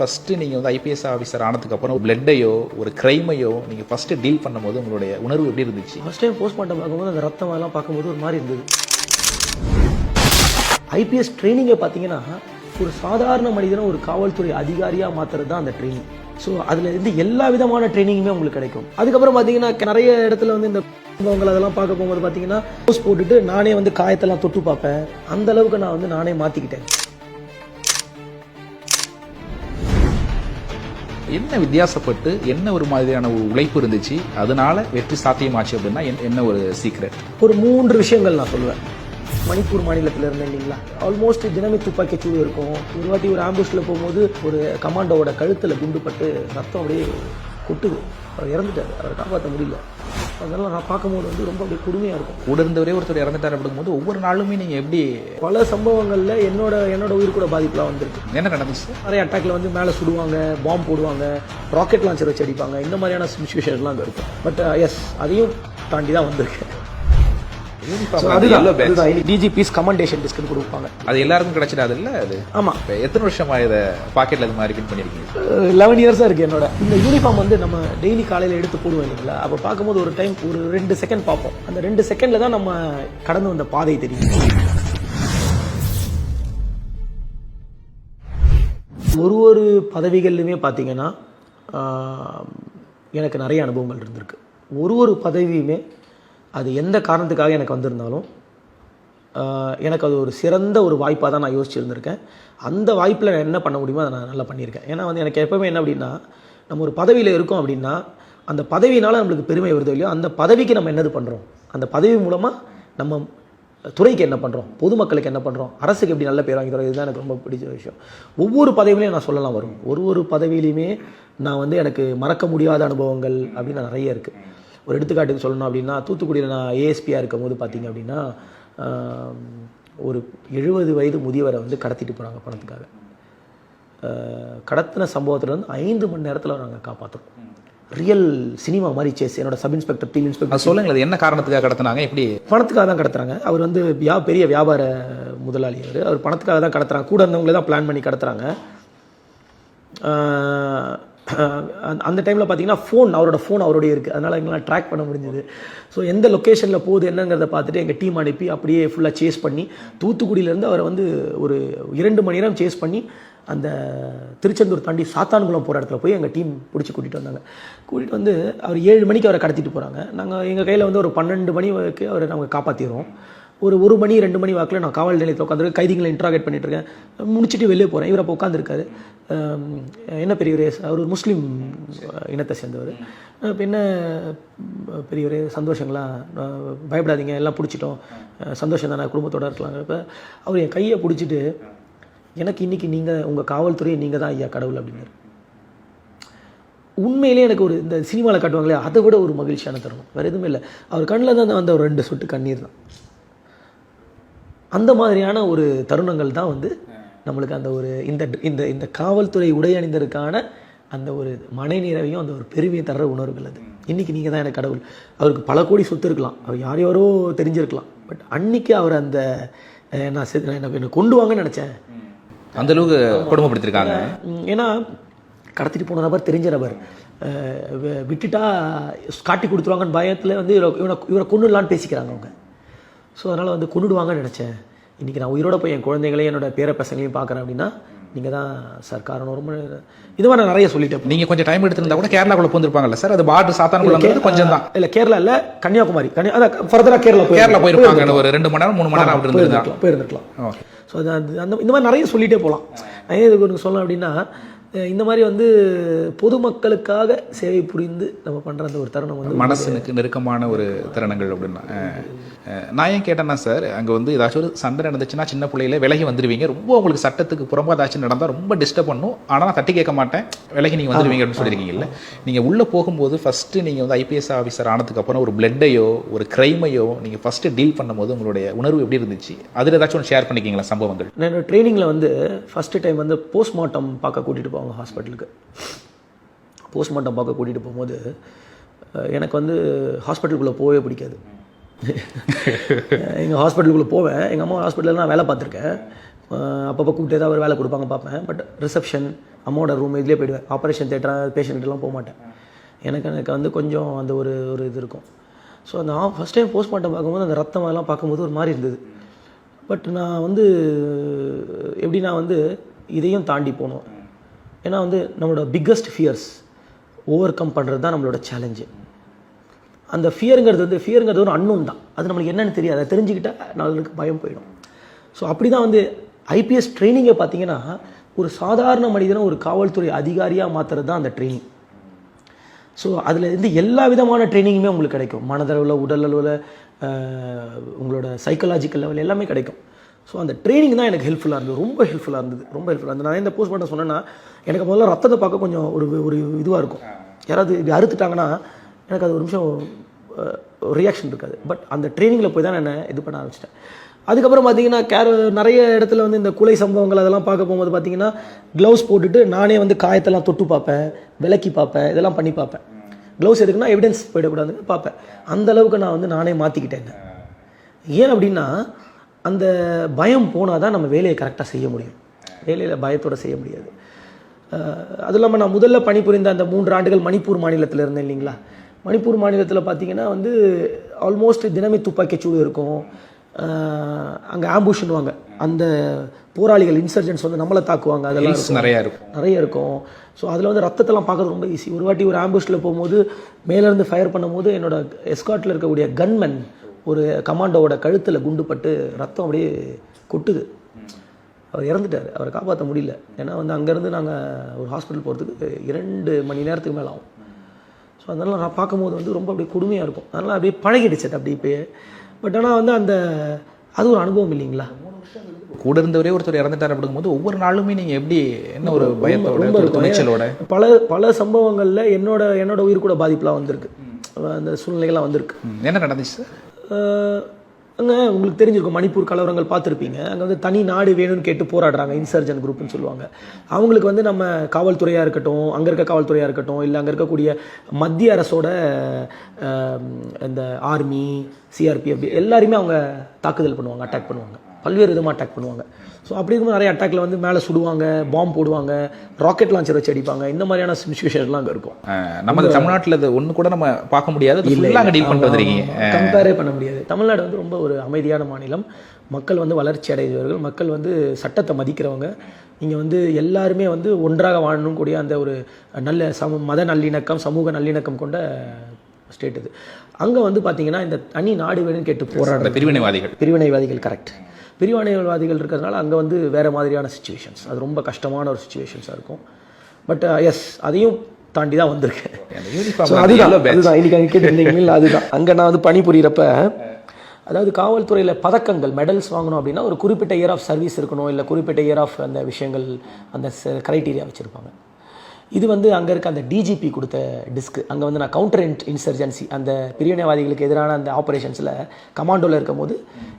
First நீங்கள் வந்து IPS officer ஆனதுக்கப்புறம் ஒரு பிளட்டையோ ஒரு க்ரைமையோ நீங்கள் ஃபஸ்ட்டு டீல் பண்ணும்போது உங்களுடைய உணர்வு எப்படி இருந்துச்சு? ஃபஸ்ட் டைம் போஸ்ட்மார்ட்டம் பார்க்கும்போது அந்த ரத்தம் அதெல்லாம் பார்க்கும்போது ஒரு மாதிரி இருந்தது. ஐபிஎஸ் ட்ரைனிங்கை பார்த்தீங்கன்னா ஒரு சாதாரண மனிதனை ஒரு காவல்துறை அதிகாரியாக மாற்றுறது தான் அந்த ட்ரைனிங் ஸோ அதில் இருந்து எல்லா விதமான ட்ரைனிங்குமே உங்களுக்கு கிடைக்கும். அதுக்கப்புறம் பார்த்தீங்கன்னா நிறைய இடத்துல வந்து இந்த குடும்பங்கள் அதெல்லாம் பார்க்க போகும்போது பார்த்தீங்கன்னா போஸ்ட் போட்டுட்டு நானே வந்து காயத்தெல்லாம் தொட்டு பார்ப்பேன். அந்த அளவுக்கு நான் வந்து நானே மாற்றிக்கிட்டேன் என்ன வித்தியாசப்பட்டு என்ன ஒரு மாதிரியான ஒரு உழைப்பு இருந்துச்சு? அதனால வெற்றி சாத்தியமாச்சு அப்படின்னா என்ன- என்ன ஒரு சீக்ரெட் ஒரு மூன்று விஷயங்கள் நான் சொல்லுவேன் மணிப்பூர் மாநிலத்தில் இருந்தேன் இல்லைங்களா? ஆல்மோஸ்ட் தினமே துப்பாக்கி சூடு இருக்கும். ஒரு வாட்டி ஒரு ஆம்புஷில் போகும்போது ஒரு கமாண்டோவோட கழுத்தில் குண்டுபட்டு ரத்தம் அப்படியே கொட்டுது. அவர் இறந்துட்டார். அவரை காப்பாற்ற முடியல. அதெல்லாம் நான் பார்க்கும்போது வந்து ரொம்ப அப்படியே கொடுமையாக இருக்கும். கூட இருந்தவரே ஒருத்தர் இறந்துட்டார் அப்படிங்கும்போது ஒவ்வொரு நாளுமே நீங்கள் எப்படி பல சம்பவங்களில் என்னோட என்னோட உயிர் கூட பாதிப்புலாம் வந்திருக்கு. என்ன நடந்துச்சு? நிறைய அட்டாக்ல வந்து மேலே சுடுவாங்க பாம்பு போடுவாங்க ராக்கெட் லான்ச்சர் வச்சு அடிப்பாங்க இந்த மாதிரியான சுச்சுவேஷன்லாம் அங்கே இருக்கும். பட் எஸ் அதையும் தாண்டி தான் வந்திருக்கு. Uniform So, அது அதுதான் டிஜிபிஸ் கமெண்டேஷன் டிஸ்கட் கொடுப்பாங்க. அது எல்லாருக்கும் கிடைச்சிடாது இல்ல அது? ஆமாம் எத்தனை வருஷமா இதை பாக்கெட்ல இது மாதிரி ரிப்பீட் பண்ணியிருக்கீங்க லெவன் இயர்ஸாக இருக்குது என்னோட. இந்த யூனிஃபார்ம் வந்து நம்ம டெய்லி காலையில் எடுத்து போடுவோம் இல்லைங்களா? அப்போ பார்க்கும்போது ஒரு டைம் ஒரு ரெண்டு செகண்ட் பார்ப்போம். அந்த ரெண்டு செகண்டில் தான் நம்ம கடந்து வந்த பாதை தெரியும். ஒரு ஒரு பதவிகள்லையுமே பார்த்தீங்கன்னா எனக்கு நிறைய அனுபவங்கள் இருந்திருக்கு. ஒரு ஒரு பதவியுமே அது எந்த காரணத்துக்காக எனக்கு வந்திருந்தாலும் எனக்கு அது ஒரு சிறந்த ஒரு வாய்ப்பாக தான் நான் யோசிச்சுருந்துருக்கேன். அந்த வாய்ப்பில் நான் என்ன பண்ண முடியுமோ அதை நான் நல்லா பண்ணியிருக்கேன். ஏன்னா வந்து எனக்கு எப்பவுமே என்ன அப்படின்னா நம்ம ஒரு பதவியில் இருக்கோம் அப்படின்னா அந்த பதவியினால் நம்மளுக்கு பெருமை வருதோ இல்லையோ அந்த பதவிக்கு நம்ம என்னது பண்ணுறோம் அந்த பதவி மூலமாக நம்ம துறைக்கு என்ன பண்ணுறோம் பொதுமக்களுக்கு என்ன பண்ணுறோம் அரசுக்கு எப்படி நல்ல பேர் வாங்கி தரோம் இதுதான் எனக்கு ரொம்ப பிடிச்ச விஷயம். ஒவ்வொரு பதவியிலையும் நான் சொல்லலாம் வரும். ஒரு ஒரு பதவியிலையுமே நான் வந்து எனக்கு மறக்க முடியாத அனுபவங்கள் அப்படின்னு நிறைய இருக்குது ஒரு எடுத்துக்காட்டுக்கு சொல்லணும் அப்படின்னா தூத்துக்குடியில் நான் ஏஎஸ்பியாக இருக்கும் போது பார்த்தீங்க அப்படின்னா ஒரு எழுபது வயது முதியவரை வந்து கடத்திட்டு போகிறாங்க பணத்துக்காக. கடத்தின சம்பவத்துல இருந்து ஐந்து மணி நேரத்தில் நாங்கள் காப்பாற்றுறோம் ரியல் சினிமா மாதிரி சேஸ் என்னோட சப் இன்ஸ்பெக்டர் டீம் இன்ஸ்பெக்டர் அது என்ன காரணத்துக்காக கடத்தினாங்க? எப்படி? பணத்துக்காக தான் கடத்துறாங்க. அவர் வந்து வியா பெரிய வியாபார முதலாளி அவர். அவர் பணத்துக்காக தான் கடத்துறாங்க. கூட இருந்தவங்களே தான் பிளான் பண்ணி கடத்துறாங்க. அந்த- அந்த டைமில் பார்த்தீங்கன்னா ஃபோன் அவரோட ஃபோன் அவருடைய இருக்குது அதனால் எங்களால் ட்ராக் பண்ண முடிஞ்சது. ஸோ எந்த லொக்கேஷனில் போகுது என்னங்கிறத பார்த்துட்டு எங்கள் டீம் அனுப்பி அப்படியே ஃபுல்லாக சேஸ் பண்ணி தூத்துக்குடியிலேருந்து அவரை வந்து ஒரு இரண்டு மணி நேரம் சேஸ் பண்ணி அந்த திருச்செந்தூர் தாண்டி சாத்தான்குளம் போகிற இடத்துல போய் எங்கள் டீம் பிடிச்சி கூட்டிகிட்டு வந்தாங்க. கூட்டிகிட்டு வந்து அவர் ஏழு மணிக்கு அவரை கடத்திட்டு போகிறாங்க நாங்கள் எங்கள் கையில் வந்து ஒரு பன்னெண்டு மணி வரைக்கும் அவரை நாங்கள் காப்பாற்றிடுறோம் ஒரு ஒரு மணி ரெண்டு மணி வாக்கில் நான் காவல் நிலையத்தில் உட்காந்துருக்கு கைதிகளை இன்ட்ராகேட் பண்ணிட்டு முடிச்சுட்டு வெளியே போகிறேன் இவர் அப்போ உட்காந்துருக்காரு என்ன பெரியவரே? அவர் ஒரு முஸ்லீம் இனத்தை சேர்ந்தவர். இப்போ என்ன பெரியவரே? சந்தோஷங்களா? பயப்படாதீங்க. எல்லாம் பிடிச்சிட்டோம். சந்தோஷம் தானே? குடும்பத்தோடு இருக்கலாங்க. இப்போ அவர் என் கையை பிடிச்சிட்டு எனக்கு இன்னைக்கு நீங்கள் உங்கள் காவல்துறையை நீங்கள் தான் ஐயா கடவுள் அப்படின்னாரு. உண்மையிலேயே எனக்கு ஒரு இந்த சினிமாவில் காட்டுவாங்களே அதை விட ஒரு மகிழ்ச்சியான தருணம். வேறு எதுவுமே இல்லை. அவர் கண்ணில் தான் வந்த ஒரு ரெண்டு சொட்டு கண்ணீர் தான். அந்த மாதிரியான ஒரு தருணங்கள் தான் வந்து நம்மளுக்கு அந்த ஒரு இந்த இந்த இந்த காவல்துறை உடை அணிந்ததற்கான அந்த ஒரு மனநிறைவையும் அந்த ஒரு பெருமையை தர்ற உணர்வுகள் அது. இன்னைக்கு நீங்கள் தான் எனக்கு கடவுள். அவருக்கு பல கோடி சொத்து இருக்கலாம். அவர் யார் யாரோ தெரிஞ்சிருக்கலாம். பட் அன்னைக்கு அவர் அந்த நான் என்னை கொண்டு வாங்கன்னு நினச்சேன். அந்த அளவுக்கு கொடுமைப்படுத்திருக்காங்க. ஏன்னா கடத்திட்டு போன நபர் தெரிஞ்ச நபர். விட்டுட்டா காட்டி கொடுத்துருவாங்கன்னு பயத்தில் வந்து இவரை இவனை இவரை கொண்டுடலான்னு பேசிக்கிறாங்க அவங்க. ஸோ அதனால் வந்து கொண்டுடுவாங்கன்னு நினச்சேன். இன்றைக்கி நான் உயிரோட போய் என் குழந்தைகளையும் என்னோட பேர பசங்களையும் பார்க்குறேன் அப்படின்னா நீங்கள் தான் சார் காரணம். ரொம்ப இது மாதிரி நான் நிறைய சொல்லிட்டேன். நீங்க கொஞ்சம் டைம் எடுத்திருந்தா கூட கேரளாக்குள்ள போந்திருப்பாங்கல்ல சார்? அது பார்டர் சாத்தான்குளம் கொஞ்சம் தான் இல்லை கேரளா இல்லை கன்னியாகுமரி. கன்னியா அதான் ஃபர்தராக கேரளா போய் கேரளா போயிருப்பாங்க ஒரு ரெண்டு மணி நேரம் மூணு மணி நேரம் அப்படி இருந்திருந்தா போயிருந்துருக்கலாம் ஸோ அது அந்த இந்த மாதிரி நிறைய சொல்லிட்டே போகலாம் நான் ஏன் இதுக்கு ஒன்று சொல்லலாம் அப்படின்னா இந்த மாதிரி வந்து பொதுமக்களுக்காக சேவை புரிந்து நம்ம பண்ணுற அந்த ஒரு தருணம் வந்து மனசுக்கு நெருக்கமான ஒரு தருணங்கள் அப்படின்னா நான் ஏன் கேட்டேன்னா சார் அங்கே வந்து ஏதாச்சும் ஒரு சண்டை நடந்துச்சுன்னா சின்ன பிள்ளையில விலகி வந்துடுவீங்க ரொம்ப உங்களுக்கு சட்டத்துக்கு புறம்பா ஏதாச்சும் நடந்தால் ரொம்ப டிஸ்டர்ப் பண்ணும். ஆனால் நான் தட்டி கேட்க மாட்டேன். விலகி நீங்கள் வந்துடுவீங்க அப்படின்னு சொல்லியிருக்கீங்கல்ல நீங்கள் உள்ளே போகும்போது ஃபஸ்ட்டு நீங்கள் வந்து ஐபிஎஸ் ஆஃபீஸர் ஆனதுக்கப்புறம் ஒரு பிளட்டையோ ஒரு க்ரைமையோ நீங்கள் ஃபஸ்ட்டு டீல் பண்ணும்போது உங்களுடைய உணர்வு எப்படி இருந்துச்சு? அதில் ஏதாச்சும் ஒன்று ஷேர் பண்ணிக்கிங்களா சம்பவங்கள்? நான் ட்ரைனிங்கில் வந்து ஃபஸ்ட்டு டைம் வந்து போஸ்ட்மார்ட்டம் பார்க்க கூட்டிகிட்டு போவாங்க ஹாஸ்பிட்டலுக்கு. போஸ்ட்மார்ட்டம் பார்க்க கூட்டிகிட்டு போகும்போது எனக்கு வந்து ஹாஸ்பிட்டலுக்குள்ளே போகவே பிடிக்காது. எங்கள் ஹாஸ்பிட்டலுக்குள்ளே போவேன். எங்கள் அம்மா ஹாஸ்பிட்டலில் நான் வேலை பார்த்துருக்கேன். அப்பப்போ கூப்பிட்டு ஏதாவது ஒரு வேலை கொடுப்பாங்க பார்ப்பேன். பட் ரிசப்ஷன் அம்மாவோட ரூம் இதுலேயே போயிடுவேன். ஆப்ரேஷன் தேட்டர் பேஷண்ட்லாம் போக மாட்டேன் எனக்கு எனக்கு வந்து கொஞ்சம் அந்த ஒரு ஒரு இது இருக்கும். ஸோ அந்த ஃபஸ்ட் டைம் போஸ்ட்மார்ட்டம் பார்க்கும்போது அந்த ரத்தம் அதெல்லாம் பார்க்கும்போது ஒரு மாதிரி இருந்தது. பட் நான் வந்து எப்படின்னா வந்து இதையும் தாண்டி போகணும் ஏன்னா வந்து நம்மளோட பிக்கஸ்ட் ஃபியர்ஸ் ஓவர் கம் பண்ணுறது தான் நம்மளோட சேலஞ்சு அந்த ஃபியருங்கிறது வந்து ஃபியருங்கிறது ஒரு அன்னோன் தான். அது நம்மளுக்கு என்னன்னு தெரியாது. அதை தெரிஞ்சுக்கிட்டால் நம்மளுக்கு பயம் போயிடும். ஸோ அப்படி தான் வந்து ஐபிஎஸ் ட்ரைனிங்கை பார்த்தீங்கன்னா ஒரு சாதாரண மனிதனை ஒரு காவல்துறை அதிகாரியாக மாற்றுறது தான் அந்த ட்ரைனிங் ஸோ அதில் இருந்து எல்லா விதமான ட்ரைனிங்குமே உங்களுக்கு கிடைக்கும். மனதளவில் உடல் அளவில் உங்களோட சைக்கலாஜிக்கல் லெவல் எல்லாமே கிடைக்கும். ஸோ அந்த ட்ரைனிங் தான் எனக்கு ஹெல்ப்ஃபுல்லாக இருந்தது. ரொம்ப ஹெல்ப்ஃபுல்லாக இருந்தது. ரொம்ப ஹெல்ப்ஃபுல்லாக இருந்தது. நான் இந்த போஸ்ட் பண்ண சொன்னேன்னா எனக்கு முதல்ல ரத்தத்தை பார்க்க கொஞ்சம் ஒரு ஒரு இதுவாக இருக்கும். யாராவது இப்படி அறுத்துட்டாங்கன்னா எனக்கு அது ஒரு நிமிஷம் ரியாக்ஷன் இருக்காது. பட் அந்த ட்ரைனிங்கில் போய் தான் நான் இது பண்ண ஆரம்பிச்சிட்டேன். அதுக்கப்புறம் பார்த்தீங்கன்னா கேர் நிறைய இடத்துல வந்து இந்த குலை சம்பவங்கள் அதெல்லாம் பார்க்க போகும்போது பார்த்தீங்கன்னா க்ளவுஸ் போட்டுட்டு நானே வந்து காயத்தெல்லாம் தொட்டு பார்ப்பேன் விலக்கி பார்ப்பேன் இதெல்லாம் பண்ணி பார்ப்பேன். க்ளவுஸ் எதுக்குன்னா எவிடன்ஸ் போயிடக்கூடாதுன்னு பார்ப்பேன். அந்த அளவுக்கு நான் வந்து நானே மாற்றிக்கிட்டேன் ஏன் அப்படின்னா அந்த பயம் போனால் தான் நம்ம வேலையை கரெக்டாக செய்ய முடியும். வேலையில் பயத்தோடு செய்ய முடியாது. அஹ் அது இல்லாமல் நான் முதல்ல பணிபுரிந்த அந்த மூன்று ஆண்டுகள் மணிப்பூர் மாநிலத்தில் இருந்தேன் இல்லைங்களா? மணிப்பூர் மாநிலத்தில் பார்த்தீங்கன்னா வந்து ஆல்மோஸ்ட் தினமே துப்பாக்கிச்சூடு இருக்கும். அங்கே ஆம்புஷன்வாங்க அந்த போராளிகள் இன்சர்ஜென்ட்ஸ் வந்து நம்மளை தாக்குவாங்க. அதெல்லாம். நிறையா இருக்கும். நிறைய இருக்கும். ஸோ அதில் வந்து ரத்தத்தெல்லாம் பார்க்கறது ரொம்ப ஈஸி ஒரு வாட்டி ஒரு ஆம்புஷில் போகும்போது மேலேருந்து ஃபயர் பண்ணும்போது என்னோட எஸ்காட்டில் இருக்கக்கூடிய கன்மேன் ஒரு கமாண்டோவோட கழுத்தில் குண்டு பட்டு ரத்தம் அப்படியே கொட்டுது. அவர் இறந்துட்டார். அவரை காப்பாற்ற முடியல. ஏன்னா வந்து அங்கேருந்து நாங்கள் ஒரு ஹாஸ்பிட்டல் போகிறதுக்கு இரண்டு மணி நேரத்துக்கு மேலே ஆகும். ஸோ அதனால் நான் பார்க்கும்போது வந்து ரொம்ப அப்படியே கொடுமையாக இருக்கும். அதனால் அப்படியே பழகிடுச்சு. அது அப்படி இப்போயே பட் ஆனால் வந்து அந்த அது ஒரு அனுபவம் இல்லைங்களா? கூட இருந்தவரே ஒருத்தர் இறந்துட்டார் அப்படிங்கும்போது ஒவ்வொரு நாளுமே நீங்க எப்படி என்ன ஒரு பயத்தோட. துணிச்சலோட? பல பல சம்பவங்களில் என்னோட என்னோட உயிர் கூட பாதிப்புலாம் வந்திருக்கு. அந்த சூழ்நிலைகள்லாம் வந்திருக்கு. என்ன நடந்துச்சு அங்கே உங்களுக்கு தெரிஞ்சிருக்கும் மணிப்பூர் கலவரங்கள் பார்த்துருப்பீங்க. அங்கே வந்து தனி நாடு வேணும்னு கேட்டு போராடுறாங்க இன்சர்ஜன் குரூப்னு சொல்லுவாங்க. அவங்களுக்கு வந்து நம்ம காவல்துறையாக இருக்கட்டும் அங்கே இருக்க காவல்துறையாக இருக்கட்டும் இல்லை அங்கே இருக்கக்கூடிய மத்திய அரசோட இந்த ஆர்மி சிஆர்பிஎஃப் எல்லாருமே அவங்க தாக்குதல் பண்ணுவாங்க அட்டாக் பண்ணுவாங்க. பல்வேறு விதமாக அட்டாக் பண்ணுவாங்க. ஸோ அப்படி இருக்கும்போது நிறைய அட்டாக்ல வந்து மேலே சுடுவாங்க பாம்பு போடுவாங்க ராக்கெட் லான்ச்சர் வச்சு அடிப்பாங்க. இந்த மாதிரியான சுச்சுவேஷன்லாம் அங்கே இருக்கும். நமது தமிழ்நாட்டுல இது ஒண்ணு கூட நம்ம பார்க்க முடியாது. அது ஃபுல்லாக அங்கே டீல் பண்ணிட்டு வந்திருக்கீங்க. கம்பேரே பண்ண முடியாது. தமிழ்நாடு வந்து ரொம்ப ஒரு அமைதியான மாநிலம். மக்கள் வந்து வளர்ச்சி அடைந்தவர்கள். மக்கள் வந்து சட்டத்தை மதிக்கிறவங்க. இங்கே வந்து எல்லாருமே வந்து ஒன்றாக வாழணும் கூடிய அந்த ஒரு நல்ல சம மத நல்லிணக்கம் சமூக நல்லிணக்கம் கொண்ட ஸ்டேட் இது. அங்கே வந்து பார்த்தீங்கன்னா இந்த தனி நாடு வேணும்னு கேட்டு போராடுற பிரிவினைவாதிகள். பிரிவினைவாதிகள் கரெக்ட் பிரிவினைவாதிகள் இருக்கிறதுனால அங்கே வந்து வேறு மாதிரியான சுச்சுவேஷன்ஸ் அது ரொம்ப கஷ்டமான ஒரு சுச்சுவேஷன்ஸாக இருக்கும். பட் எஸ் அதையும் தாண்டி தான் வந்திருக்கேன் அதுதான் அதுதான். இன்னைக்கு அங்கே கேட்டிருந்தீங்களா அதுதான். அங்கே நான் வந்து பணிபுரியறப்ப அதாவது காவல்துறையில் பதக்கங்கள் மெடல்ஸ் வாங்கணும் அப்படின்னா ஒரு குறிப்பிட்ட இயர் ஆஃப் சர்வீஸ் இருக்கணும் இல்லை குறிப்பிட்ட இயர் ஆஃப் அந்த விஷயங்கள் அந்த க்ரைட்டீரியா வச்சுருப்பாங்க. இது வந்து அங்கே இருக்க அந்த டிஜிபி கொடுத்த டிஸ்க் அங்கே வந்து நான் கவுண்டர் இன்சர்ஜென்சி அந்த பிரிவினைவாதிகளுக்கு எதிரான அந்த ஆப்ரேஷன்ஸில் கமாண்டோவில் இருக்கும்போது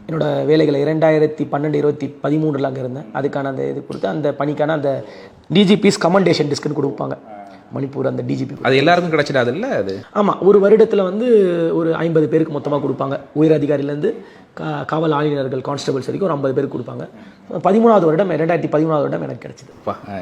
என்னோட வேலைகளை இரண்டாயிரத்தி பன்னெண்டு இருபத்தி பதிமூணில் அங்கே இருந்தேன். அதுக்கான அந்த இது கொடுத்து அந்த பணிக்கான அந்த டிஜிபிஸ் கமெண்டேஷன் டிஸ்க்னு கொடுப்பாங்க. மணிப்பூர் அந்த டிஜிபி அது எல்லாருக்கும் கிடைச்சிடாது இல்ல அது? ஆமாம் ஒரு வருடத்தில் வந்து ஒரு ஐம்பது பேருக்கு மொத்தமாக கொடுப்பாங்க. உயர் அதிகாரிலேருந்து கா காவல் ஆணையர்கள் கான்ஸ்டபிள்ஸ் வரைக்கும் ஒரு ஐம்பது பேருக்கு கொடுப்பாங்க. பதிமூணாவது வருடம் ரெண்டாயிரத்தி பதிமூணாவது வருடம் எனக்கு கிடைச்சிது.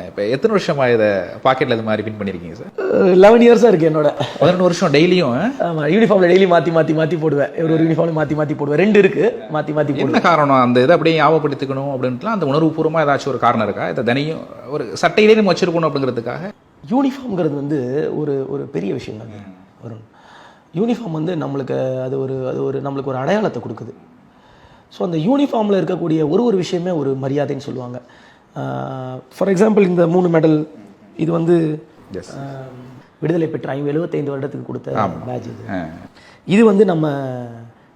இப்ப எத்தனை வருஷமா இதை பாக்கெட்ல இது மாதிரி பின் பண்ணிருக்கீங்க சார் லெவன் இயர்ஸாக இருக்குது என்னோட. பதினெண்டு வருஷம் டெய்லியும் ஆமாம் யூனிஃபார்மில் டெய்லி மாற்றி மாற்றி மாற்றி போடுவேன். ஒரு ஒரு யூனிஃபார்ம் மாற்றி மாற்றி போடுவேன். ரெண்டு இருக்குது மாற்றி மாற்றி போடுவேன். என்ன காரணம்? அந்த இதை அப்படியே ஞாபகப்படுத்திக்கணும் அப்படின்ட்டுலாம் அந்த உணர்வுபூர்வமா ஏதாச்சும் ஒரு காரணம் இருக்கா? இதை தனியும் ஒரு சட்டையிலே நம்ம வச்சிருக்கணும் அப்படிங்கிறதுக்காக? யூனிஃபார்ம்ங்கிறது வந்து ஒரு ஒரு பெரிய விஷயம் தாங்க வரும். யூனிஃபார்ம் வந்து நம்மளுக்கு அது ஒரு அது ஒரு நம்மளுக்கு ஒரு அடையாளத்தை கொடுக்குது. ஸோ அந்த யூனிஃபார்மில் இருக்கக்கூடிய ஒரு ஒரு விஷயமே ஒரு மரியாதைன்னு சொல்லுவாங்க. ஃபார் எக்ஸாம்பிள் இந்த மூணு மெடல் இது வந்து விடுதலை பெற்ற ஐம்பது எழுபத்தைந்து வருடத்துக்கு கொடுத்த பேட்ச் இது. இது வந்து நம்ம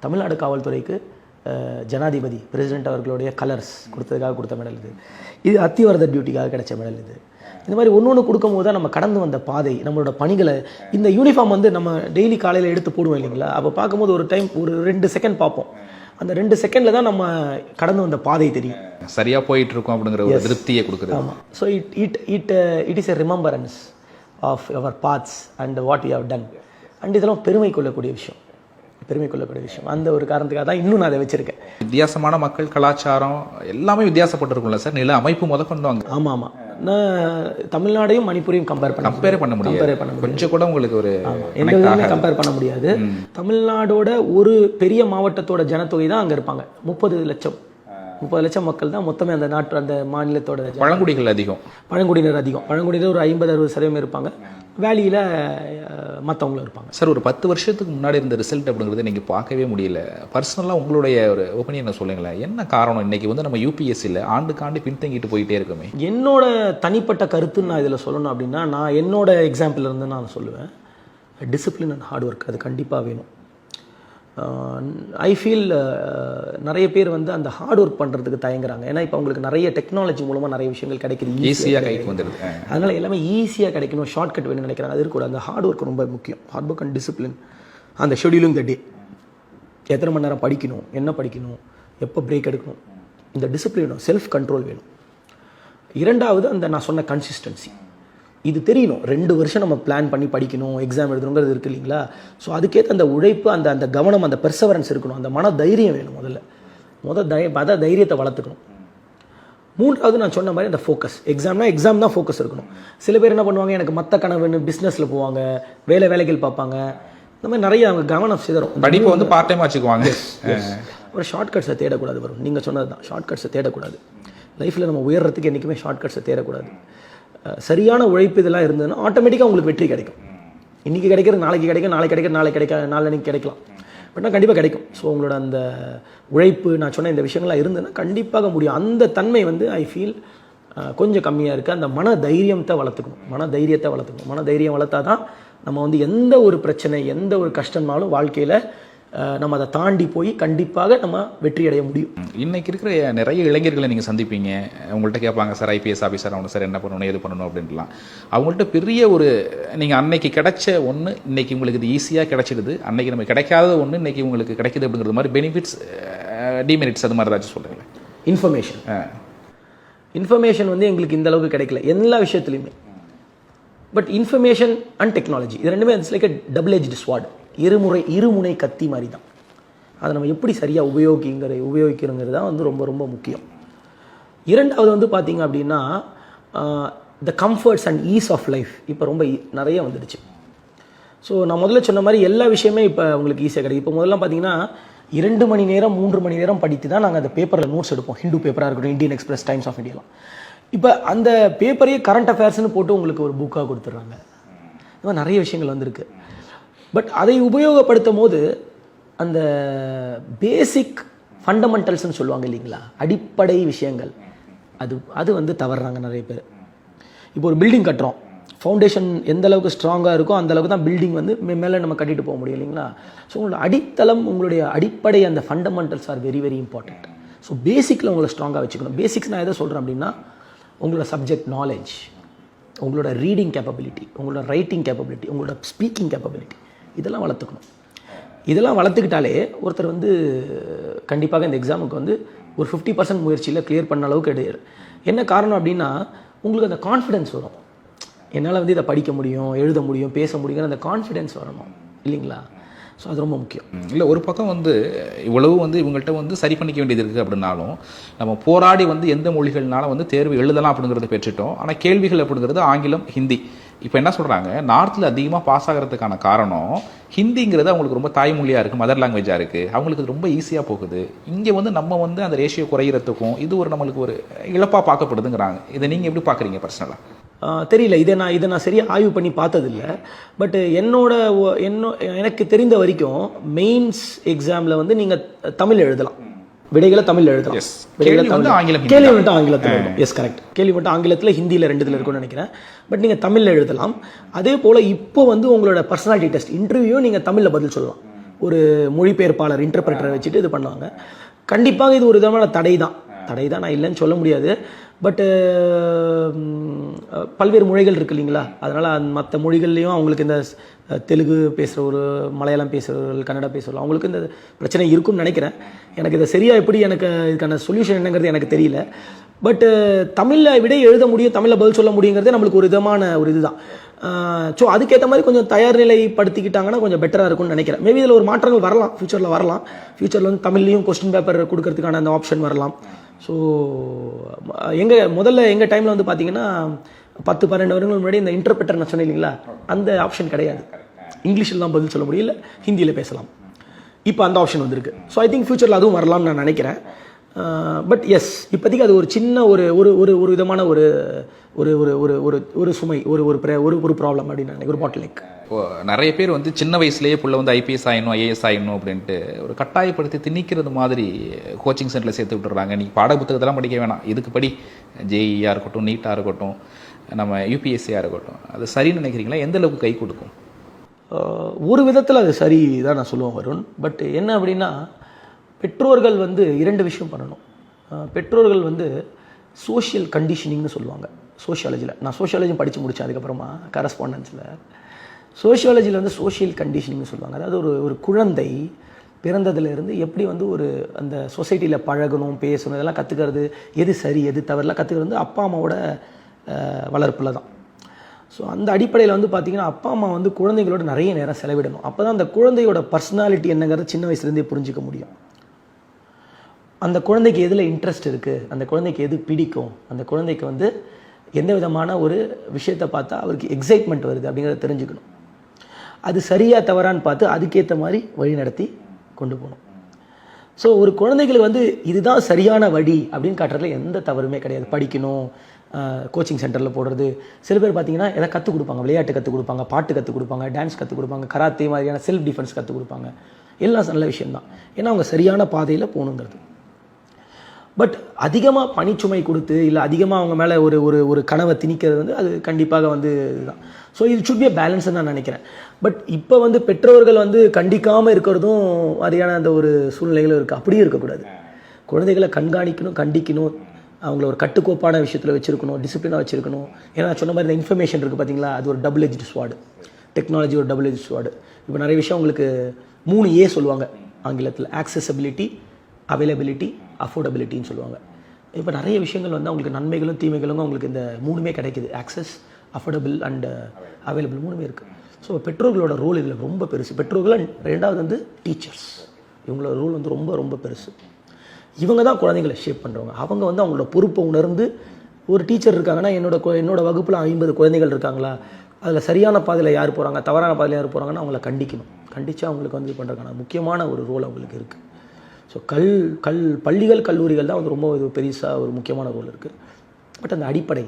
தமிழ்நாடு காவல்துறைக்கு ஜனாதிபதி பிரசிடென்ட் அவர்களுடைய கலர்ஸ் கொடுத்ததுக்காக கொடுத்த மெடல் இது. இது அத்திவரத டியூட்டிக்காக கிடைச்ச மெடல் இது. இந்த மாதிரி ஒன்று ஒன்று கொடுக்கும்போது தான் நம்ம கடந்து வந்த பாதை நம்மளோட பணிகளை இந்த யூனிஃபார்ம் வந்து நம்ம டெய்லி காலையில் எடுத்து போடுவோம் இல்லைங்களா? அப்போ பார்க்கும்போது ஒரு டைம் ஒரு ரெண்டு செகண்ட் பார்ப்போம். அந்த ரெண்டு செகண்டில் தான் நம்ம கடந்து வந்த பாதை தெரியும். சரியா போயிட்டு இருக்கோம் அப்படிங்கிற ஒரு திருப்தியை கொடுக்குறது ஆமாம் so it it it it is a remembrance of our paths and what you have done and இதெல்லாம் பெருமை கொள்ளக்கூடிய விஷயம். பெருமை கொள்ளக்கூடிய விஷயம். அந்த ஒரு காரணத்துக்காக தான் இன்னும் நான் அதை வச்சிருக்கேன். வித்தியாசமான மக்கள் கலாச்சாரம் எல்லாமே வித்தியாசப்பட்டிருக்கும்ல சார்? நில அமைப்பு முத கொண்டு வாங்க. ஆமாம் ஆமாம் நான் தமிழ்நாடையும் மணிப்பூரையும் கம்பேர் பண்ண கம்பேர் பண்ண முடியாது. கம்பேர் பண்ண முடியாது. கொஞ்சம் கூட உங்களுக்கு ஒரு எந்த விதமே கம்பேர் பண்ண முடியாது. தமிழ்நாடோட ஒரு பெரிய மாவட்டத்தோட ஜனத்தொகை தான் அங்க இருப்பாங்க. முப்பது லட்சம். முப்பது லட்சம் மக்கள் தான் மொத்தமே அந்த நாட்டு அந்த மாநிலத்தோட பழங்குடிகள் அதிகம். பழங்குடியினர் அதிகம். பழங்குடியினர் ஒரு ஐம்பது அறுபது சதவீதம் இருப்பாங்க. வேலியில் மற்றவங்களும் இருப்பாங்க. சார் ஒரு பத்து வருஷத்துக்கு முன்னாடி இருந்த ரிசல்ட் அப்படிங்கிறது நீங்கள் பார்க்கவே முடியல. பர்சனலாக உங்களுடைய ஒரு ஒப்பீனியனை சொல்லுங்களேன். என்ன காரணம்? இன்னைக்கு வந்து நம்ம யூபிஎஸ்சியில் ஆண்டுக்காண்டு பின்தங்கிட்டு போயிட்டே இருக்கோமே. என்னோட தனிப்பட்ட கருத்துன்னு நான் இதில் சொல்லணும் அப்படின்னா நான் என்னோட எக்ஸாம்பிள் இருந்து நான் சொல்லுவேன். டிசிப்ளின் அண்ட் ஹார்ட் ஒர்க் அது கண்டிப்பாக வேணும். ஐ ஃபீல் நிறைய பேர் வந்து அந்த ஹார்ட் ஒர்க் பண்ணுறதுக்கு தயங்குறாங்க. ஏன்னா இப்போ உங்களுக்கு நிறைய டெக்னாலஜி மூலமாக நிறைய விஷயங்கள் கிடைக்குது. ஈஸியாக கைக்கு வந்துடுது. அதனால எல்லாமே ஈஸியாக கிடைக்கணும். ஷார்ட்கட் வேணும்னு நினைக்கிறாங்க. அது இருக்கக்கூடாது. அந்த ஹார்ட் ஒர்க் ரொம்ப முக்கியம். ஹார்ட் ஒர்க் அண்ட் டிசிப்ளின் அந்த ஷெடியூலிங் த டே எத்தனை மணி நேரம் படிக்கணும்? என்ன படிக்கணும்? எப்போ பிரேக் எடுக்கணும்? இந்த டிசிப்ளின் வேணும். செல்ஃப் கண்ட்ரோல் வேணும். இரண்டாவது அந்த நான் சொன்ன கன்சிஸ்டன்சி இது தெரியணும். ரெண்டு வருஷம் நம்ம பிளான் பண்ணி படிக்கணும் எக்ஸாம் எழுதணுங்கிறது இருக்கு இல்லைங்களா? ஸோ அதுக்கேற்ற அந்த உழைப்பு அந்த அந்த கவனம் அந்த பெர்சவரன்ஸ் இருக்கணும். அந்த மன தைரியம் வேணும் முதல்ல. முத தை மத தைரியத்தை வளர்த்துக்கணும். மூன்றாவது நான் சொன்ன மாதிரி அந்த ஃபோக்கஸ் எக்ஸாம்னா எக்ஸாம் தான் ஃபோக்கஸ் இருக்கணும். சில பேர் என்ன பண்ணுவாங்க எனக்கு மற்ற கனவுன்னு பிஸ்னஸில் போவாங்க வேலை வேலைகள் பார்ப்பாங்க. இந்த மாதிரி நிறைய அவங்க கவனம் சிதறும். படிப்பை வந்து பார்ட் டைம் வச்சுக்குவாங்க. ஒரு ஷார்ட்கட்ஸை தேடக்கூடாது வரும். நீங்கள் சொன்னது தான் ஷார்ட்கட்ஸை தேடக்கூடாது. லைஃப்பில் நம்ம உயர்றதுக்கு என்றைக்குமே ஷார்ட்கட்ஸை தேடக்கூடாது. சரியான உழைப்பு இதெல்லாம் இருந்ததுன்னா ஆட்டோமேட்டிக்காக உங்களுக்கு வெற்றி கிடைக்கும். இன்றைக்கி கிடைக்கிறது நாளைக்கு கிடைக்கும் நாளைக்கு கிடைக்கிற நாளைக்கு கிடைக்க நாளைக்கு கிடைக்கலாம். பட்னா கண்டிப்பாக கிடைக்கும். ஸோ உங்களோட அந்த உழைப்பு நான் சொன்ன இந்த விஷயங்கள்லாம் இருந்ததுன்னா கண்டிப்பாக முடியும். அந்த தன்மை வந்து ஐ ஃபீல் கொஞ்சம் கம்மியாக இருக்குது அந்த மன தைரியத்தை வளர்த்துக்கணும். மன தைரியத்தை வளர்த்துக்கணும். மன தைரியம் வளர்த்தா தான் நம்ம வந்து எந்த ஒரு பிரச்சனை எந்த ஒரு கஷ்டம்னாலும் வாழ்க்கையில் நம்ம அதை தாண்டி போய் கண்டிப்பாக நம்ம வெற்றி அடைய முடியும் இன்னைக்கு இருக்கிற நிறைய இளைஞர்களை நீங்கள் சந்திப்பீங்க. உங்கள்கிட்ட கேட்பாங்க சார் ஐபிஎஸ் ஆஃபீஸர் அவங்க சார் என்ன பண்ணணும் எது பண்ணணும்? அப்படின்ட்டுலாம். அவங்கள்ட்ட பெரிய ஒரு நீங்கள் அன்னைக்கு கிடைச்ச ஒன்று இன்னைக்கு உங்களுக்கு இது ஈஸியாக கிடைச்சிடுது. அன்னைக்கு நம்ம கிடைக்காத ஒன்று இன்னைக்கு உங்களுக்கு கிடைக்குது அப்படிங்கிறது மாதிரி பெனிஃபிட்ஸ் டிமெரிட்ஸ் அது மாதிரி ஏதாச்சும் சொல்லுங்களேன் இன்ஃபர்மேஷன். இன்ஃபர்மேஷன் வந்து எங்களுக்கு இந்த அளவுக்கு கிடைக்கல. எல்லா விஷயத்துலையுமே பட் இன்ஃபர்மேஷன் அண்ட் டெக்னாலஜி இது ரெண்டுமே it's like double edge sword இருமுறை இருமுனை கத்தி மாதிரி தான் அதை நம்ம எப்படி சரியாக உபயோகிங்கிற உபயோகிக்கிறோங்கிறது தான் வந்து ரொம்ப ரொம்ப முக்கியம். இரண்டாவது வந்து பார்த்தீங்க அப்படின்னா the comforts and ease of life இப்போ ரொம்ப நிறைய வந்துடுச்சு. ஸோ நான் முதல்ல சொன்ன மாதிரி எல்லா விஷயமே இப்போ உங்களுக்கு ஈஸியாக கிடைக்கும் இப்போ முதல்ல பார்த்தீங்கன்னா இரண்டு மணி நேரம் மூன்று மணி நேரம் படித்து தான் நாங்கள் அந்த பேப்பரில் நோட்ஸ் எடுப்போம். ஹிந்து பேப்பராக இருக்கட்டும் இந்தியன் எக்ஸ்பிரஸ் டைம்ஸ் ஆஃப் இந்தியாலாம் இப்போ அந்த பேப்பரையே கரண்ட் அஃபேர்ஸ்னு போட்டு உங்களுக்கு ஒரு புக்காக கொடுத்துட்றாங்க. இது மாதிரி நிறைய விஷயங்கள் வந்திருக்கு. பட் அதை உபயோகப்படுத்தும் போது அந்த பேசிக் ஃபண்டமெண்டல்ஸ்னு சொல்லுவாங்க இல்லைங்களா? அடிப்படை விஷயங்கள். அது அது வந்து தவறுறாங்க நிறைய பேர். இப்போ ஒரு பில்டிங் கட்டுறோம். ஃபவுண்டேஷன் எந்த அளவுக்கு ஸ்ட்ராங்காக இருக்கோ அந்த அளவுக்கு தான் பில்டிங் வந்து மேலே நம்ம கட்டிட்டு போக முடியும் இல்லைங்களா? ஸோ உங்களோட அடித்தளம் உங்களுடைய அடிப்படை அந்த fundamentals are very very important so பேசிக்கில் உங்களை ஸ்ட்ராங்காக வச்சுக்கணும். பேசிக்ஸ் நான் எதை சொல்கிறேன் அப்படின்னா உங்களோட சப்ஜெக்ட் நாலேஜ் உங்களோட ரீடிங் கேப்பபிலிட்டி உங்களோட ரைட்டிங் கேப்பபிலிட்டி உங்களோட ஸ்பீக்கிங் கேப்பபிலிட்டி இதெல்லாம் வளர்த்துக்கணும். இதெல்லாம் வளர்த்துக்கிட்டாலே ஒருத்தர் வந்து கண்டிப்பாக இந்த எக்ஸாமுக்கு வந்து ஒரு ஃபிஃப்டி பர்சன்ட் முயற்சியில் கிளியர் பண்ண அளவுக்கு கிடையாது என்ன காரணம் அப்படின்னா உங்களுக்கு அந்த கான்ஃபிடென்ஸ் வரும். என்னால் வந்து இதை படிக்க முடியும் எழுத முடியும் பேச முடியுங்கிற அந்த கான்ஃபிடென்ஸ் வரணும். இல்லைங்களா? ஸோ அது ரொம்ப முக்கியம். இல்லை ஒரு பக்கம் வந்து இவ்வளவு வந்து இவங்கள்ட்ட வந்து சரி பண்ணிக்க வேண்டியது இருக்குது அப்படின்னாலும் நம்ம போராடி வந்து எந்த மொழிகள்னால வந்து தேர்வு எழுதலாம் அப்படிங்கிறத பெற்றுட்டோம். ஆனால் கேள்விகள் அப்படிங்கிறது ஆங்கிலம் ஹிந்தி. இப்போ என்ன சொல்கிறாங்க நார்த்தில் அதிகமாக பாஸ் ஆகிறதுக்கான காரணம் ஹிந்திங்கிறது அவங்களுக்கு ரொம்ப தாய்மொழியாக இருக்குது மதர் லாங்குவேஜாக இருக்குது அவங்களுக்கு ரொம்ப ஈஸியாக போகுது. இங்கே வந்து நம்ம வந்து அந்த ரேஷியோ குறையிறதுக்கும் இது ஒரு நம்மளுக்கு ஒரு இழப்பாக பார்க்கப்படுதுங்கிறாங்க. இதை நீங்கள் எப்படி பார்க்குறீங்க பர்சனலாக தெரியல. இதை நான் இதை நான் சரியாக ஆய்வு பண்ணி பார்த்ததில்ல. பட் என்னோட என்னோ எனக்கு தெரிந்த வரைக்கும் மெயின்ஸ் எக்ஸாமில் வந்து நீங்கள் தமிழ் எழுதலாம். விடைகளை தமிழ் எழுதலாம். விடைகளை தமிழ் ஆங்கிலம், கேள்வி மட்டும் ஆங்கிலத்தில் எஸ் கரெக்ட் கேள்வி மட்டும் ஆங்கிலத்தில் ஹிந்தியில் ரெண்டுத்தில் இருக்கும்னு நினைக்கிறேன். பட் நீங்கள் தமிழில் எழுதலாம். அதே போல் இப்போ வந்து உங்களோட பர்சனாலிட்டி டெஸ்ட் இன்டர்வியூ நீங்கள் தமிழில் பதில் சொல்லலாம். ஒரு மொழிபெயர்ப்பாளர் இன்டர்பிரட்டரை வச்சுட்டு இது பண்ணுவாங்க. கண்டிப்பாக இது ஒரு விதமான தடை தான் தடை தான் நான் இல்லைன்னு சொல்ல முடியாது. பட்டு uh, பல்வேறு மொழிகள் இருக்கு இல்லைங்களா? அதனால் மற்ற மொழிகள்லேயும் அவங்களுக்கு இந்த அஹ், தெலுங்கு பேசுகிறவர் மலையாளம் பேசுகிறவர்கள் கன்னடா பேசுகிறவர்கள் அவங்களுக்கு இந்த பிரச்சனை இருக்கும்னு நினைக்கிறேன். எனக்கு இதை சரியாக எப்படி எனக்கு இதுக்கான சொல்யூஷன் என்னங்கிறது எனக்கு தெரியல. பட்டு தமிழில் விட எழுத முடியும் தமிழில் பதில் சொல்ல முடியுங்கிறதே நம்மளுக்கு ஒரு விதமான ஒரு இதுதான். ஸோ அதுக்கேற்ற மாதிரி கொஞ்சம் தயார் நிலைப்படுத்திக்கிட்டாங்கன்னா கொஞ்சம் பெட்டராக இருக்கும்னு நினைக்கிறேன். மேபி இதில் ஒரு மாற்றங்கள் வரலாம் ஃபியூச்சரில் வரலாம். ஃபியூச்சரில் வந்து தமிழ்லையும் கொஸ்டின் பேப்பர் கொடுக்கறதுக்கான அந்த ஆப்ஷன் வரலாம். ஸோ எங்கள் முதல்ல எங்கள் டைமில் வந்து பார்த்தீங்கன்னா பத்து பன்னெண்டு வருடங்கள் முன்னாடி இந்த இன்டர்பிரட்டர் நான் சொன்னேன் இல்லைங்களா? அந்த ஆப்ஷன் கிடையாது. இங்கிலீஷில் தான் பதில் சொல்ல முடியல ஹிந்தியில் பேசலாம். இப்போ அந்த ஆப்ஷன் வந்திருக்கு. ஸோ ஐ திங்க் ஃபியூச்சரில் அதுவும் வரலாம்னு நான் நினைக்கிறேன். பட் எஸ் இப்போதைக்கு அது ஒரு சின்ன ஒரு ஒரு ஒரு ஒரு விதமான ஒரு ஒரு ஒரு ஒரு ஒரு ஒரு சுமை ஒரு ஒரு ஒரு ஒரு ப்ராப்ளம் அப்படின்னு நினைக்கிறேன். ஒரு பாட்டில் இப்போ நிறைய பேர் வந்து சின்ன வயசுலேயே புள்ள வந்து ஐபிஎஸ் ஆயிடணும் ஐஏஎஸ் ஆயிடணும் அப்படின்ட்டு ஒரு கட்டாயப்படுத்தி திணிக்கிறது மாதிரி கோச்சிங் சென்டரில் சேர்த்து விட்டுறாங்க. நீ பாட புத்தகத்தெல்லாம் படிக்க வேணாம். இதுக்கு படி. ஜேஇஆ இருக்கட்டும் நீட்டாக இருக்கட்டும் நம்ம யூபிஎஸ்சியாக இருக்கட்டும். அது சரின்னு நினைக்கிறீங்களா? எந்த அளவுக்கு கை கொடுக்கும்? ஒரு விதத்தில் அது சரி தான் நான் சொல்லுவேன் வருண். பட் என்ன அப்படின்னா பெற்றோர்கள் வந்து இரண்டு விஷயம் பண்ணணும். பெற்றோர்கள் வந்து சோஷியல் கண்டிஷனிங்னு சொல்லுவாங்க. சோஷியாலஜியில் நான் சோஷியாலஜி படித்து முடித்தேன் அதுக்கப்புறமா கரஸ்பாண்டன்ஸில் சோஷியாலஜியில் வந்து சோஷியல் கண்டிஷனிங்னு சொல்லுவாங்க. அதாவது ஒரு ஒரு குழந்தை பிறந்ததுலேருந்து எப்படி வந்து ஒரு அந்த சொசைட்டியில் பழகணும் பேசணும் இதெல்லாம் கற்றுக்கிறது எது சரி எது தவறுலாம் கற்றுக்கிறது வந்து அப்பா அம்மாவோட வளர்ப்பில் தான். ஸோ அந்த அடிப்படையில் வந்து பார்த்திங்கன்னா அப்பா அம்மா வந்து குழந்தைகளோட நிறைய நேரம் செலவிடணும். அப்போ தான் அந்த குழந்தையோட பர்சனாலிட்டி என்னங்கிறத சின்ன வயசுலேருந்தே புரிஞ்சிக்க முடியும். அந்த குழந்தைக்கு எதில் இன்ட்ரெஸ்ட் இருக்குது அந்த குழந்தைக்கு எது பிடிக்கும்? அந்த குழந்தைக்கு வந்து எந்த விதமான ஒரு விஷயத்தை பார்த்தா அவருக்கு எக்ஸைட்மெண்ட் வருது அப்படிங்கிறத தெரிஞ்சுக்கணும். அது சரியா தவறான்னு பார்த்து அதுக்கேற்ற மாதிரி வழி நடத்தி கொண்டு போகணும். ஸோ ஒரு குழந்தைகளுக்கு வந்து இதுதான் சரியான வழி அப்படின்னு காட்டுறதுல எந்த தவறுமே கிடையாது. படிக்கணும் கோச்சிங் சென்டரில் போடுறது. சில பேர் பார்த்தீங்கன்னா எதை கற்றுக் கொடுப்பாங்க? விளையாட்டு கற்றுக் கொடுப்பாங்க பாட்டு கற்றுக் கொடுப்பாங்க டான்ஸ் கற்றுக் கொடுப்பாங்க கராத்தே மாதிரியான செல்ஃப் டிஃபென்ஸ் கற்றுக் கொடுப்பாங்க. எல்லாம் நல்ல விஷயம்தான். ஏன்னா அவங்க சரியான பாதையில் போகணுங்கிறது. பட் அதிகமாக பணிச்சுமை கொடுத்து இல்லை அதிகமாக அவங்க மேலே ஒரு ஒரு ஒரு கனவை திணிக்கிறது வந்து அது கண்டிப்பாக வந்து இதுதான். ஸோ இது சுட் பி பேலன்ஸ் நான் நினைக்கிறேன். பட் இப்போ வந்து பெற்றோர்கள் வந்து கண்டிக்காமல் இருக்கிறதும் மாதிரியான அந்த ஒரு சூழ்நிலைகளும் இருக்குது அப்படியும் இருக்கக்கூடாது. குழந்தைகளை கண்காணிக்கணும் கண்டிக்கணும். அவங்கள ஒரு கட்டுக்கோப்பான விஷயத்தில் வச்சுருக்கணும் டிசிப்ளினாக வச்சுருக்கணும். ஏன்னா நான் சொன்ன மாதிரி இந்த இன்ஃபர்மேஷன் இருக்குது பார்த்தீங்களா அது ஒரு டபுள் எஜ் ஸ்வாடு டெக்னாலஜி ஒரு டபுள் எஜ் ஸ்வாடு இப்போ நிறைய விஷயம் உங்களுக்கு மூணு ஏ சொல்லுவாங்க. ஆங்கிலத்தில் ஆக்சசபிலிட்டி அவைலபிலிட்டி அஃபோர்டபிலிட்டின்னு சொல்லுவாங்க. இப்போ நிறைய விஷயங்கள் வந்து அவங்களுக்கு நன்மைகளும் தீமைகளும் அவங்களுக்கு இந்த மூணுமே கிடைக்குது. ஆக்சஸ் அஃபோர்டபுள் அண்ட் அவைலபிள் மூணுமே இருக்குது ஸோ பெற்றோர்களோட ரோல் இதில் ரொம்ப பெருசு. பெற்றோர்கள் ரெண்டாவது வந்து டீச்சர்ஸ் இவங்களோட ரோல் வந்து ரொம்ப ரொம்ப பெருசு. இவங்க தான் குழந்தைங்களை ஷேப் பண்ணுறவங்க அவங்க வந்து அவங்களோட பொறுப்பை உணர்ந்து ஒரு டீச்சர் இருக்காங்கன்னா என்னோட என்னோட வகுப்பில் ஐம்பது குழந்தைகள் இருக்காங்களா? அதில் சரியான பாதையில் யார் போகிறாங்க தவறான பாதையில் யார் போகிறாங்கன்னா அவங்கள கண்டிக்கணும். கண்டித்து அவங்களுக்கு வந்து இது பண்ணுறதுக்கான முக்கியமான ஒரு ரோல் அவங்களுக்கு இருக்குது ஸோ கல் கல் பள்ளிகள் கல்லூரிகள் தான் வந்து ரொம்ப இது பெருசாக ஒரு முக்கியமான ரோல் இருக்குது பட் அந்த அடிப்படை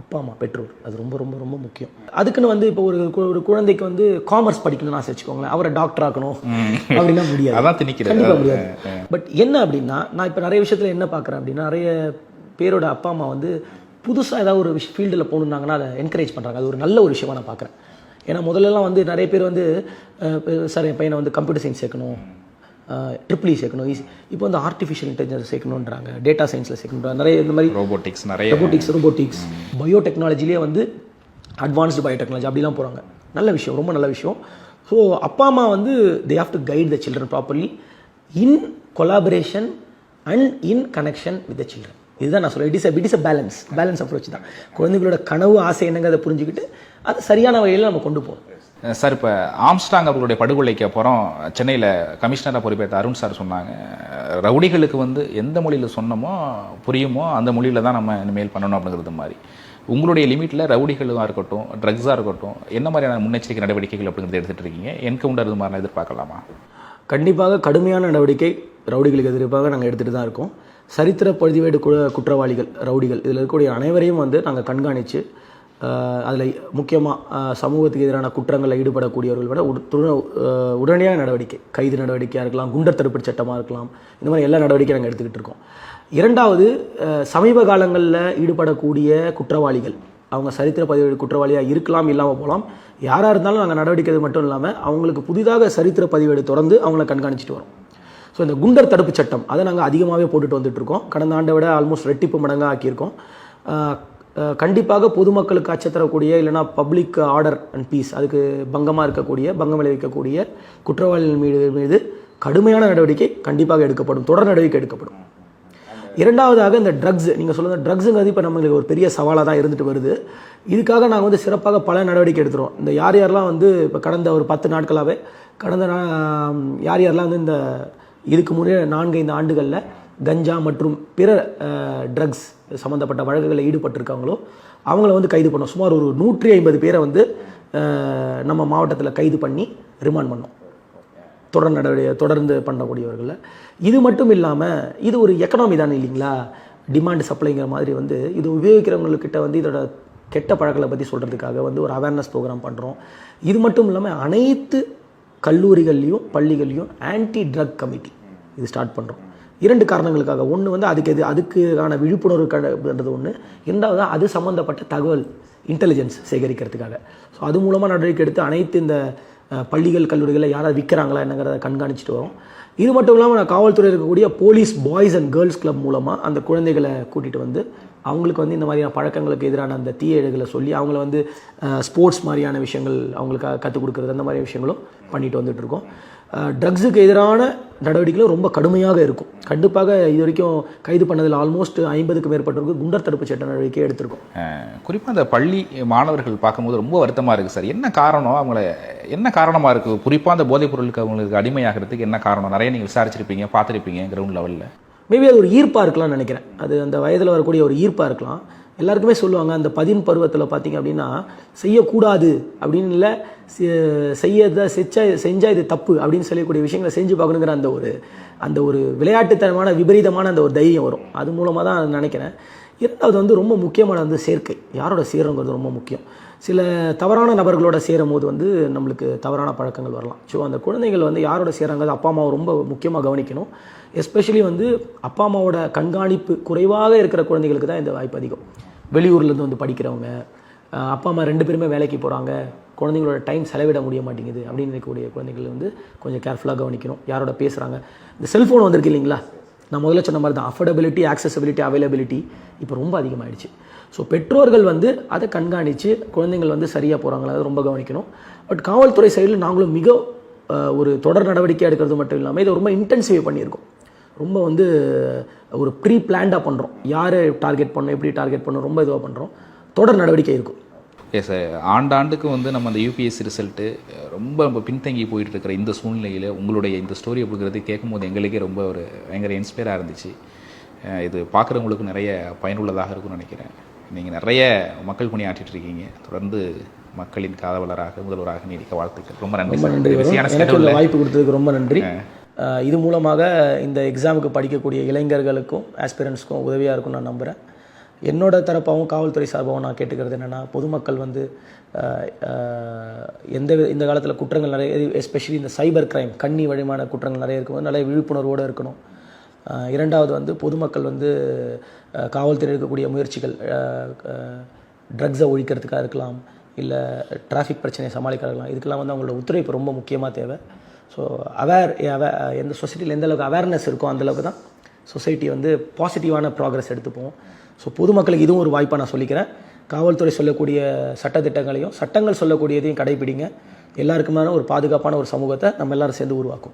அப்பா அம்மா பெற்றோர். அது ரொம்ப ரொம்ப ரொம்ப முக்கியம். அதுக்குன்னு வந்து இப்போ ஒரு ஒரு குழந்தைக்கு வந்து காமர்ஸ் படிக்கணும்னு ஆசை வச்சுக்கோங்களேன். அவரை டாக்டர் ஆக்கணும். அப்படின்னா முடியாது. அதான் கண்டிப்பாக முடியாது. பட் என்ன அப்படின்னா நான் இப்போ நிறைய விஷயத்தில் என்ன பார்க்குறேன் அப்படின்னா நிறைய பேரோட அப்பா அம்மா வந்து புதுசாக ஏதாவது ஒரு விஷ் ஃபீல்டில் போகணுன்னாங்கன்னா அதை என்கரேஜ் பண்ணுறாங்க அது ஒரு நல்ல ஒரு விஷயமா நான் பார்க்குறேன். ஏன்னா முதல்லலாம் வந்து நிறைய பேர் வந்து சார் என் பையனை வந்து கம்ப்யூட்டர் சயின்ஸ் சேர்க்கணும். ட்ரிபிள் இ சேர்க்கணும். ஈஸி இப்போ வந்து ஆர்டிஃபிஷியல் இன்டெலிஜென்ஸ் சேர்க்கணுன்றாங்க டேட்டா சயின்ஸில் சேர்க்கணுன்றாங்க நிறைய இந்த மாதிரி ரோபோட்டிக்ஸ் நிறைய. ரொபோட்டிக்ஸ் ரொபோட்டிக்ஸ் பயோடெக்னாலஜிலேயே வந்து அட்வான்ஸ்டு பயோடெக்னாலஜி அப்படிலாம் போகிறாங்க நல்ல விஷயம் ரொம்ப நல்ல விஷயம். ஸோ அப்பா அம்மா வந்து they have to guide the children properly in collaboration and in connection with the children இதுதான் நான் சொல்கிறேன் it is it is a balance balance approach தான். குழந்தைகளோட கனவு ஆசை என்னங்கிறத புரிஞ்சுக்கிட்டு அது சரியான வழியில் நம்ம கொண்டு போகணும். சார் இப்போ ஆம்ஸ்டாங் அவர்களுடைய படுகொலைக்கு அப்புறம் சென்னையில் கமிஷனராக பொறுப்பேற்ற அருண் சார் சொன்னாங்க. ரவுடிகளுக்கு வந்து எந்த மொழியில் சொன்னமோ புரியுமோ அந்த மொழியில் தான் நம்ம இனிமேல் பண்ணணும் அப்படிங்கிறது மாதிரி. உங்களுடைய லிமிட்டில் ரவுடிகளாக இருக்கட்டும் ட்ரக்ஸாக இருக்கட்டும் என்ன மாதிரியான முன்னெச்சரிக்கை நடவடிக்கைகள் அப்படிங்கிறத எடுத்துகிட்டு இருக்கீங்க? என்கவுண்டர் இது மாதிரிலாம் எதிர்பார்க்கலாமா? கண்டிப்பாக கடுமையான நடவடிக்கை ரவுடிகளுக்கு எதிர்ப்பாக நாங்கள் எடுத்துகிட்டு தான் இருக்கோம். சரித்திர பதிவேடு கு குற்றவாளிகள் ரவுடிகள் இதில் இருக்கக்கூடிய அனைவரையும் வந்து நாங்கள் கண்காணித்து அதில் முக்கியமாக சமூகத்துக்கு எதிரான குற்றங்களில் ஈடுபடக்கூடியவர்கள் விட துண- உடனடியாக உடனடியான நடவடிக்கை கைது நடவடிக்கையாக இருக்கலாம் குண்டர் தடுப்பு சட்டமாக இருக்கலாம் இந்த மாதிரி எல்லா நடவடிக்கையும் நாங்கள் எடுத்துக்கிட்டு இருக்கோம். இரண்டாவது சமீப காலங்களில் ஈடுபடக்கூடிய குற்றவாளிகள் அவங்க சரித்திர பதிவேடு குற்றவாளியாக இருக்கலாம் இல்லாமல் போகலாம் யாராக இருந்தாலும் நாங்கள் நடவடிக்கை மட்டும் இல்லாமல் அவங்களுக்கு புதிதாக சரித்திர பதிவேடு தொடர்ந்து அவங்கள கண்காணிச்சிட்டு வரோம். ஸோ இந்த குண்டர் தடுப்பு சட்டம் அதை நாங்கள் அதிகமாகவே போட்டுட்டு வந்துட்டு இருக்கோம். கடந்த ஆண்டை விட ஆல்மோஸ்ட் ரெட்டிப்பு மடங்காக ஆக்கியிருக்கோம் கண்டிப்பாக பொதுமக்களுக்கு அச்சத்தரக்கூடிய இல்லைனா பப்ளிக் ஆர்டர் அண்ட் பீஸ் அதுக்கு பங்கமாக இருக்கக்கூடிய பங்கம் விளைவிக்கக்கூடிய குற்றவாளிகள் மீது மீது கடுமையான நடவடிக்கை கண்டிப்பாக எடுக்கப்படும் தொடர் நடவடிக்கை எடுக்கப்படும். இரண்டாவதாக இந்த ட்ரக்ஸ் நீங்கள் சொல்லுங்கள் ட்ரக்ஸுங்கிறது இப்போ நம்மளுக்கு ஒரு பெரிய சவாலாக தான் இருந்துட்டு வருது. இதுக்காக நாங்கள் வந்து சிறப்பாக பல நடவடிக்கை எடுத்துகிறோம் இந்த யார் யாரெல்லாம் வந்து இப்போ கடந்த ஒரு பத்து நாட்களாகவே கடந்த நா- யார் யாரெல்லாம் வந்து இந்த இதுக்கு முன்னே நான்கு ஐந்து ஆண்டுகளில் கஞ்சா மற்றும் பிற ட்ரக்ஸ் சம்மந்தப்பட்ட வழக்குகளில் ஈடுபட்டிருக்காங்களோ அவங்கள வந்து கைது பண்ணோம். சுமார் ஒரு நூற்றி ஐம்பது பேரை வந்து நம்ம மாவட்டத்தில் கைது பண்ணி ரிமாண்ட் பண்ணோம். தொடர் நடவடிக்கை தொடர்ந்து பண்ணக்கூடியவர்களில். இது மட்டும் இல்லாமல் இது ஒரு எக்கனாமி தானே இல்லைங்களா? டிமாண்ட் சப்ளைங்கிற மாதிரி வந்து இது உபயோகிக்கிறவங்கக்கிட்ட வந்து இதோட கெட்ட பழக்கங்களை பற்றி சொல்கிறதுக்காக வந்து ஒரு அவேர்னஸ் ப்ரோக்ராம் பண்ணுறோம் இது மட்டும் இல்லாமல் அனைத்து கல்லூரிகள்லேயும் பள்ளிகள்லேயும் ஆன்டி ட்ரக் கமிட்டி இது ஸ்டார்ட் பண்ணுறோம் இரண்டு காரணங்களுக்காக. ஒன்று வந்து அதுக்கு எது அதுக்கான விழிப்புணர்வு கண்டது ஒன்று இரண்டாவது அது சம்மந்தப்பட்ட தகவல் இன்டெலிஜென்ஸ் சேகரிக்கிறதுக்காக. ஸோ அது மூலமாக நடவடிக்கை எடுத்து அனைத்து இந்த பள்ளிகள் கல்லூரிகளில் யாராவது விற்கிறாங்களா என்னங்கிறத கண்காணிச்சிட்டு வரோம். இது மட்டும் இல்லாமல் நான் காவல்துறை இருக்கக்கூடிய police boys and girls club மூலமாக அந்த குழந்தைகளை கூட்டிகிட்டு வந்து அவங்களுக்கு வந்து இந்த மாதிரியான பழக்கங்களுக்கு எதிரான அந்த தீய இழைகளை சொல்லி அவங்கள வந்து ஸ்போர்ட்ஸ் மாதிரியான விஷயங்கள் அவங்களுக்கு கற்றுக் கொடுக்குறது அந்த மாதிரி விஷயங்களும் பண்ணிட்டு வந்துட்டு இருக்கோம். ட்ரக்ஸுக்கு எதிரான நடவடிக்கைகளும் ரொம்ப கடுமையாக இருக்கும். கண்டிப்பாக இது வரைக்கும் கைது பண்ணதில் ஆல்மோஸ்ட் ஐம்பதுக்கு மேற்பட்டவருக்கு குண்டர் தடுப்பு சட்ட நடவடிக்கை எடுத்திருக்கோம். குறிப்பாக அந்த பள்ளி மாணவர்கள் பார்க்கும்போது ரொம்ப வருத்தமாக இருக்குது சார். என்ன காரணம்? அவங்கள என்ன காரணமாக இருக்குது குறிப்பாக அந்த போதைப் பொருளுக்கு அவங்களுக்கு அடிமையாகிறதுக்கு என்ன காரணம்? நிறைய நீங்கள் விசாரிச்சிருப்பீங்க பார்த்துருப்பீங்க கிரவுண்ட் லெவலில் மேபி அது ஒரு ஈர்ப்பாக இருக்கலாம்னு நினைக்கிறேன். அது அந்த வயதில் வரக்கூடிய ஒரு ஈர்ப்பாக இருக்கலாம். எல்லாருக்குமே சொல்லுவாங்க அந்த பதின் பருவத்தில் பார்த்தீங்க அப்படின்னா செய்யக்கூடாது அப்படின்னு இல்லை செய்யத செச்சா செஞ்சா இது தப்பு அப்படின்னு சொல்லக்கூடிய விஷயங்களை செஞ்சு பார்க்கணுங்கிற அந்த ஒரு அந்த ஒரு விளையாட்டுத்தனமான விபரீதமான அந்த ஒரு தைரியம் வரும். அது மூலமாக தான் நான் நினைக்கிறேன். இரண்டாவது வந்து ரொம்ப முக்கியமான வந்து சேர்க்கை. யாரோட சேருங்கிறது ரொம்ப முக்கியம். சில தவறான நபர்களோட சேரும் போது வந்து நம்மளுக்கு தவறான பழக்கங்கள் வரலாம். ஸோ அந்த குழந்தைகள் வந்து யாரோட சேராங்க அப்பா அம்மாவை ரொம்ப முக்கியமாக கவனிக்கணும். எஸ்பெஷலி வந்து அப்பா அம்மாவோட கண்காணிப்பு குறைவாக இருக்கிற குழந்தைகளுக்கு தான் இந்த வாய்ப்பு அதிகம். வெளியூர்லேருந்து வந்து படிக்கிறவங்க அப்பா அம்மா ரெண்டு பேருமே வேலைக்கு போகிறாங்க குழந்தைங்களோட டைம் செலவிட முடிய மாட்டேங்குது அப்படின்னு இருக்கக்கூடிய குழந்தைகள் வந்து கொஞ்சம் கேர்ஃபுல்லாக கவனிக்கணும். யாரோட பேசுகிறாங்க இந்த செல்ஃபோன் வந்திருக்கு இல்லைங்களா? நான் முதல்ல சொன்ன மாதிரி தான் அஃபோர்டபிலிட்டி ஆக்சசபிலிட்டி அவைலபிலிட்டி இப்போ ரொம்ப அதிகமாகிடுச்சு ஸோ பெற்றோர்கள் வந்து அதை கண்காணித்து குழந்தைங்கள் வந்து சரியாக போகிறாங்களா அதை ரொம்ப கவனிக்கணும். பட் காவல்துறை சைடில் நாங்களும் மிக ஒரு தொடர் நடவடிக்கை எடுக்கிறது மட்டும் இல்லாமல் இதை ரொம்ப இன்டென்சிஃபை பண்ணியிருக்கோம். ரொம்ப வந்து ஒரு ப்ரீ பிளான்டாக பண்ணுறோம் யார் டார்கெட் பண்ணணும் எப்படி டார்கெட் பண்ணணும் ரொம்ப இதுவாக பண்ணுறோம் தொடர் நடவடிக்கை இருக்கும். சார் ஆண்டாண்டுக்கு வந்து நம்ம அந்த யூபிஎஸ்சி ரிசல்ட்டு ரொம்ப ரொம்ப பின்தங்கி போயிட்டு இருக்கிற இந்த சூழ்நிலையில் உங்களுடைய இந்த ஸ்டோரியை கொடுக்குறது கேட்கும்போது எங்களுக்கே ரொம்ப ஒரு பயங்கர இன்ஸ்பயராக இருந்துச்சு. இது பார்க்குறவங்களுக்கு நிறைய பயனுள்ளதாக இருக்கும்னு நினைக்கிறேன். நீங்கள் நிறைய மக்கள் பணியாற்றிட்டு இருக்கீங்க. தொடர்ந்து மக்களின் காதவலராக முதல்வராக நீடிக்க வாழ்த்துக்கள். ரொம்ப நன்றி நன்றி வாய்ப்பு கொடுத்ததுக்கு ரொம்ப நன்றி. இது மூலமாக இந்த எக்ஸாமுக்கு படிக்கக்கூடிய இளைஞர்களுக்கும் ஆஸ்பிரண்ட்ஸ்க்கும் உதவியாக இருக்கும்னு நான் நம்புகிறேன் என்னோட தரப்பாகவும் காவல்துறை சார்பாகவும் நான் கேட்டுக்கிறது என்னென்னா பொதுமக்கள் வந்து எந்த இந்த காலத்தில் குற்றங்கள் நிறைய எஸ்பெஷலி இந்த சைபர் கிரைம் கண்ணி வழிமான குற்றங்கள் நிறைய இருக்கும்போது நிறைய விழிப்புணர்வோடு இருக்கணும். இரண்டாவது வந்து பொதுமக்கள் வந்து காவல்துறை எடுக்கக்கூடிய முயற்சிகள் ட்ரக்ஸை ஒழிக்கிறதுக்காக இருக்கலாம் இல்லை டிராஃபிக் பிரச்சனையை சமாளிக்க இருக்கலாம் இதுக்கெல்லாம் வந்து அவங்களோட ஒத்துழைப்பு ரொம்ப முக்கியமாக தேவை. ஸோ அவேர் எந்த சொசைட்டியில் எந்த அளவுக்கு அவேர்னஸ் இருக்கோ அந்த அளவுக்கு தான் சொசைட்டி வந்து பாசிட்டிவான ப்ராக்ரஸ் எடுத்துப்போம். ஸோ பொதுமக்களுக்கு இதுவும் ஒரு வாய்ப்பாக நான் சொல்லிக்கிறேன். காவல்துறை சொல்லக்கூடிய சட்டத்திட்டங்களையும் சட்டங்கள் சொல்லக்கூடியதையும் கடைபிடிங்க. எல்லாருக்குமான ஒரு பாதுகாப்பான ஒரு சமூகத்தை நம்ம எல்லாரும் சேர்ந்து உருவாக்கும்.